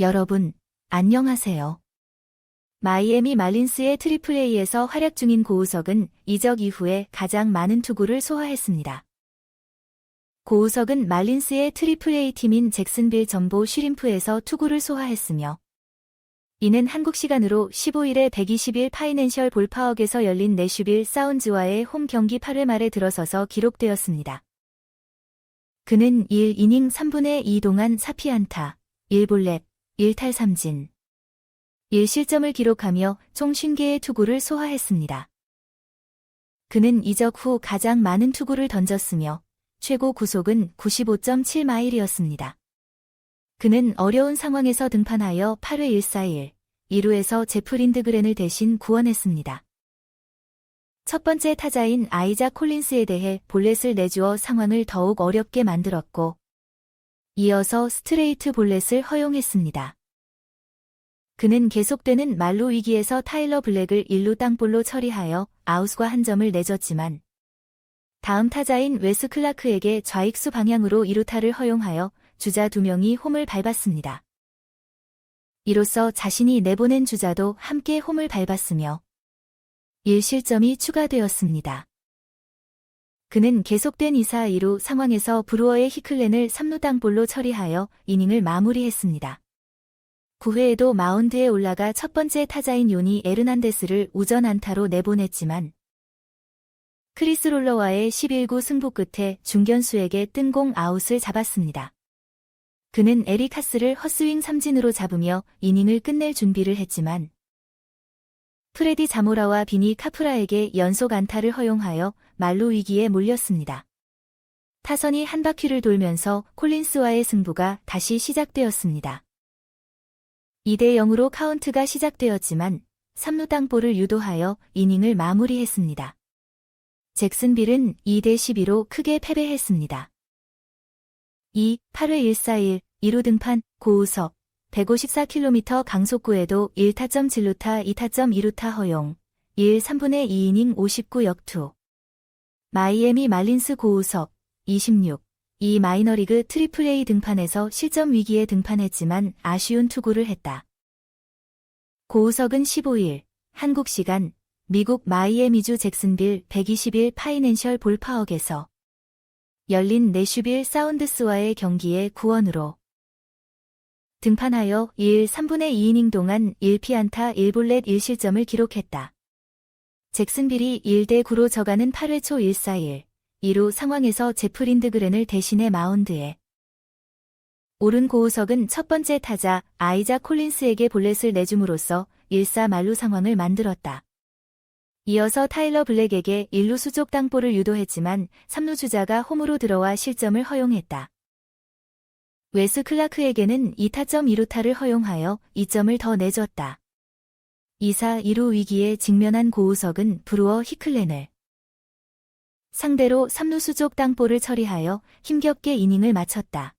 여러분, 안녕하세요. 마이애미 말린스의 트리플 A에서 활약 중인 고우석은 이적 이후에 가장 많은 투구를 소화했습니다. 고우석은 말린스의 트리플 A 팀인 잭슨빌 전보 쉬림프에서 투구를 소화했으며 이는 한국 시간으로 15일에 121 파이낸셜 볼파억에서 열린 내슈빌 사운즈와의 홈 경기 8회 말에 들어서서 기록되었습니다. 그는 1이닝 3분의 2 동안 4피안타, 1볼넷, 1탈 3진, 1실점을 기록하며 총 50개의 투구를 소화했습니다. 그는 이적 후 가장 많은 투구를 던졌으며 최고 구속은 95.7마일이었습니다. 그는 어려운 상황에서 등판하여 8회 1사일, 2루에서 제프 린드그렌을 대신 구원했습니다. 첫 번째 타자인 아이자 콜린스에 대해 볼넷을 내주어 상황을 더욱 어렵게 만들었고, 이어서 스트레이트 볼넷을 허용했습니다. 그는 계속되는 말로 위기에서 타일러 블랙을 1루 땅볼로 처리하여 아웃과 한 점을 내줬지만, 다음 타자인 웨스 클라크에게 좌익수 방향으로 2루타를 허용하여 주자 2명이 홈을 밟았습니다. 이로써 자신이 내보낸 주자도 함께 홈을 밟았으며 1실점이 추가되었습니다. 그는 계속된 2사 2루 상황에서 브루어의 히클렌을 3루 땅볼로 처리하여 이닝을 마무리했습니다. 9회에도 마운드에 올라가 첫 번째 타자인 요니 에르난데스를 우전 안타로 내보냈지만 크리스 롤러와의 11구 승부 끝에 중견수에게 뜬공 아웃을 잡았습니다. 그는 에릭 하스를 헛스윙 삼진으로 잡으며 이닝을 끝낼 준비를 했지만 프레디 자모라와 비니 카프라에게 연속 안타를 허용하여 말로 위기에 몰렸습니다. 타선이 한 바퀴를 돌면서 콜린스와의 승부가 다시 시작되었습니다. 2대 0으로 카운트가 시작되었지만 3루 땅볼을 유도하여 이닝을 마무리했습니다. 잭슨빌은 2대 12로 크게 패배했습니다. 2. 8회 141, 2루 등판, 고우석, 154km 강속구에도 1타점 진루타 2타점 2루타 허용, 1 3분의 2이닝 59 역투. 마이애미 말린스 고우석, 26. 이 마이너리그 트리플 A 등판에서 실점 위기에 등판했지만 아쉬운 투구를 했다. 고우석은 15일, 한국 시간, 미국 마이애미주 잭슨빌 121 파이낸셜 볼파억에서 열린 내슈빌 사운드스와의 경기에 구원으로 등판하여 1 3분의 2이닝 동안 1피안타 1볼넷 1실점을 기록했다. 잭슨빌이 1대 9로 져가는 8회 초 1사일, 2루 상황에서 제프 린드 그렌을 대신해 마운드에 오른 고우석은 첫 번째 타자 아이자 콜린스에게 볼넷을 내줌으로써 1사 말루 상황을 만들었다. 이어서 타일러 블랙에게 1루 수족 땅볼을 유도했지만 3루 주자가 홈으로 들어와 실점을 허용했다. 웨스 클라크에게는 2타점 2루타를 허용하여 2점을 더 내줬다. 2사 2루 위기에 직면한 고우석은 브루어 히클렌을 상대로 3루 수족 땅볼을 처리하여 힘겹게 이닝을 마쳤다.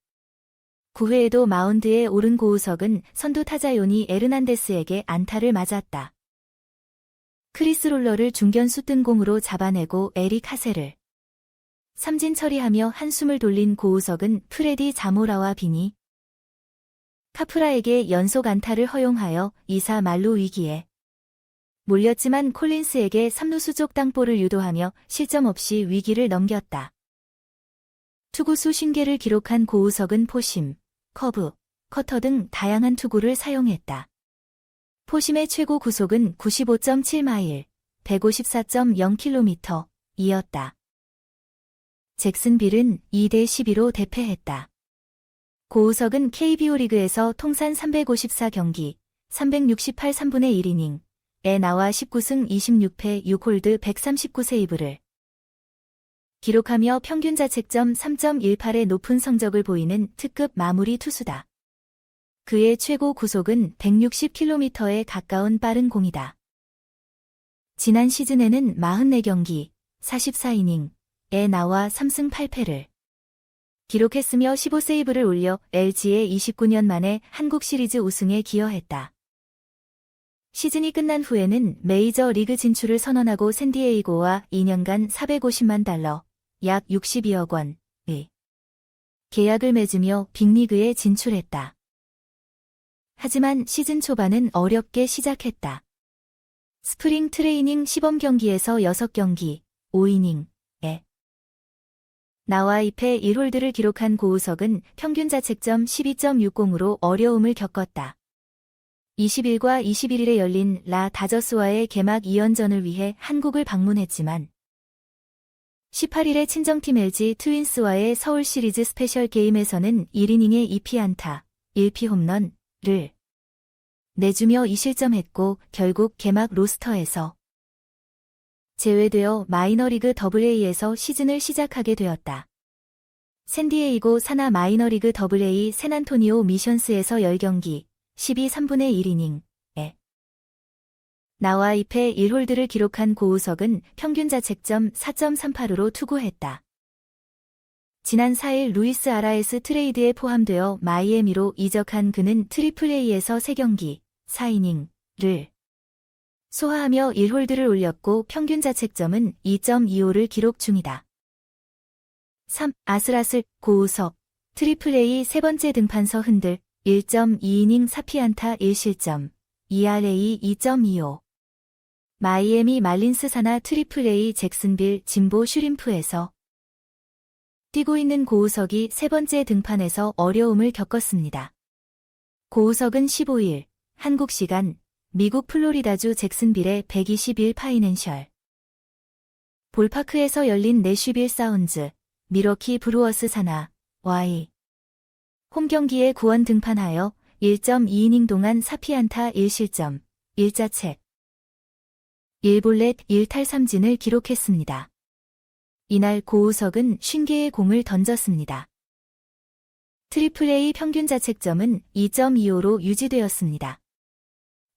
9회에도 마운드에 오른 고우석은 선두 타자 요니 에르난데스에게 안타를 맞았다. 크리스 롤러를 중견수 뜬공으로 잡아내고 에릭 하세를 삼진 처리하며 한숨을 돌린 고우석은 프레디 자모라와 비니 카프라에게 연속 안타를 허용하여 2사 말로 위기에 몰렸지만 콜린스에게 3루 수족 땅볼을 유도하며 실점 없이 위기를 넘겼다. 투구수 신개를 기록한 고우석은 포심, 커브, 커터 등 다양한 투구를 사용했다. 포심의 최고 구속은 95.7마일, 154.0km 이었다. 잭슨빌은 2대 12로 대패했다. 고우석은 KBO 리그에서 통산 354경기, 368 3분의 1이닝 에 나와 19승 26패 6홀드 139세이브를 기록하며 평균 자책점 3.18의 높은 성적을 보이는 특급 마무리 투수다. 그의 최고 구속은 160km에 가까운 빠른 공이다. 지난 시즌에는 44경기, 44이닝에 나와 3승 8패를 기록했으며 15세이브를 올려 LG의 29년 만에 한국 시리즈 우승에 기여했다. 시즌이 끝난 후에는 메이저 리그 진출을 선언하고 샌디에이고와 2년간 450만 달러, 약 62억 원의 계약을 맺으며 빅리그에 진출했다. 하지만 시즌 초반은 어렵게 시작했다. 스프링 트레이닝 시범 경기에서 6경기, 5이닝에 나와 2패 1홀드를 기록한 고우석은 평균 자책점 12.60으로 어려움을 겪었다. 20일과 21일에 열린 라 다저스와의 개막 2연전을 위해 한국을 방문했지만 18일에 친정팀 LG 트윈스와의 서울 시리즈 스페셜 게임에서는 1이닝에 2피 안타, 1피 홈런을 내주며 2실점했고 결국 개막 로스터에서 제외되어 마이너리그 더블A에서 시즌을 시작하게 되었다. 샌디에이고 산하 마이너리그 더블A 샌안토니오 미션스에서 10경기, 12 3분의 1이닝에 나와 2패 1홀드를 기록한 고우석은 평균 자책점 4.38으로 투구했다. 지난 4일 루이스 아라에스 트레이드에 포함되어 마이애미로 이적한 그는 트리플 A에서 3경기, 4이닝을 소화하며 1홀드를 올렸고 평균 자책점은 2.25를 기록 중이다. 3. 아슬아슬 고우석 트리플 A 세 번째 등판서 흔들 1.2이닝 4피안타 1실점 ERA 2.25 마이애미 말린스 산하 트리플 A 잭슨빌 진보 슈림프에서 뛰고 있는 고우석이 세 번째 등판에서 어려움을 겪었습니다. 고우석은 15일 한국 시간 미국 플로리다주 잭슨빌의 121 파이낸셜. 볼파크에서 열린 내쉬빌 사운즈 미러키 브루어스 산하 Y 홈 경기에 구원 등판하여 1.2이닝 동안 4피안타 1실점 1자책 1볼넷 1탈삼진을 기록했습니다. 이날 고우석은 50개의 공을 던졌습니다. 트리플 A 평균 자책점은 2.25로 유지되었습니다.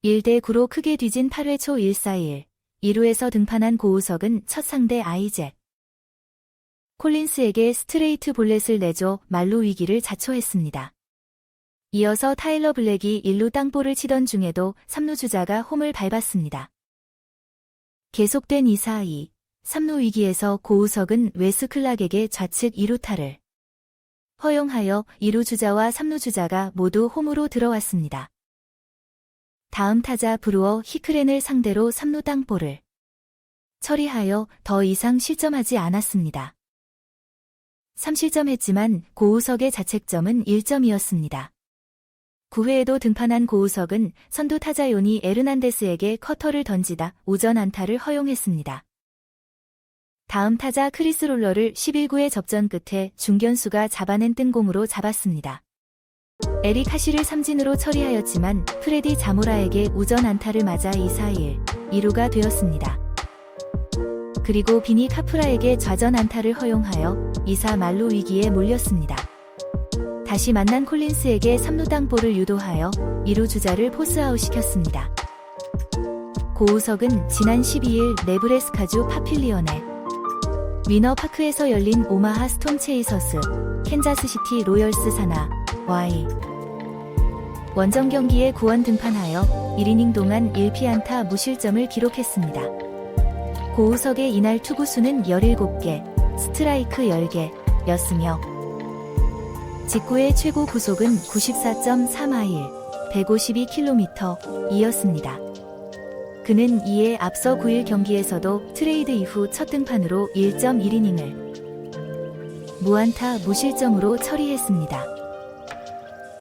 1대 9로 크게 뒤진 8회 초 141, 2루에서 등판한 고우석은 첫 상대 아이잭. 콜린스에게 스트레이트 볼넷을 내줘 말로 위기를 자초했습니다. 이어서 타일러 블랙이 1루 땅볼을 치던 중에도 3루 주자가 홈을 밟았습니다. 계속된 2-4-2, 3루 위기에서 고우석은 웨스 클락에게 좌측 2루타를 허용하여 2루 주자와 3루 주자가 모두 홈으로 들어왔습니다. 다음 타자 브루어 히크렌을 상대로 3루 땅볼을 처리하여 더 이상 실점하지 않았습니다. 3실점 했지만 고우석의 자책점은 1점이었습니다. 9회에도 등판한 고우석은 선두 타자 요니 에르난데스에게 커터를 던지다 우전 안타를 허용했습니다. 다음 타자 크리스 롤러를 11구의 접전 끝에 중견수가 잡아낸 뜬공으로 잡았습니다. 에릭 하시를 삼진으로 처리하였지만 프레디 자모라에게 우전 안타를 맞아 2-4-1, 2루가 되었습니다. 그리고 비니 카프라에게 좌전 안타를 허용하여 2사 말로 위기에 몰렸습니다. 다시 만난 콜린스에게 3루 땅볼을 유도하여 2루 주자를 포스아웃 시켰습니다. 고우석은 지난 12일 네브레스카주 파필리언의 위너 파크에서 열린 오마하 스톰 체이서스, 캔자스시티 로열스 산하, Y 원정 경기에 구원 등판하여 1이닝 동안 1피안타 무실점을 기록했습니다. 고우석의 이날 투구수는 17개, 스트라이크 10개 였으며 직구의 최고 구속은 94.3마일, 152km 이었습니다. 그는 이에 앞서 9일 경기에서도 트레이드 이후 첫 등판으로 1.1이닝을 무안타 무실점으로 처리했습니다.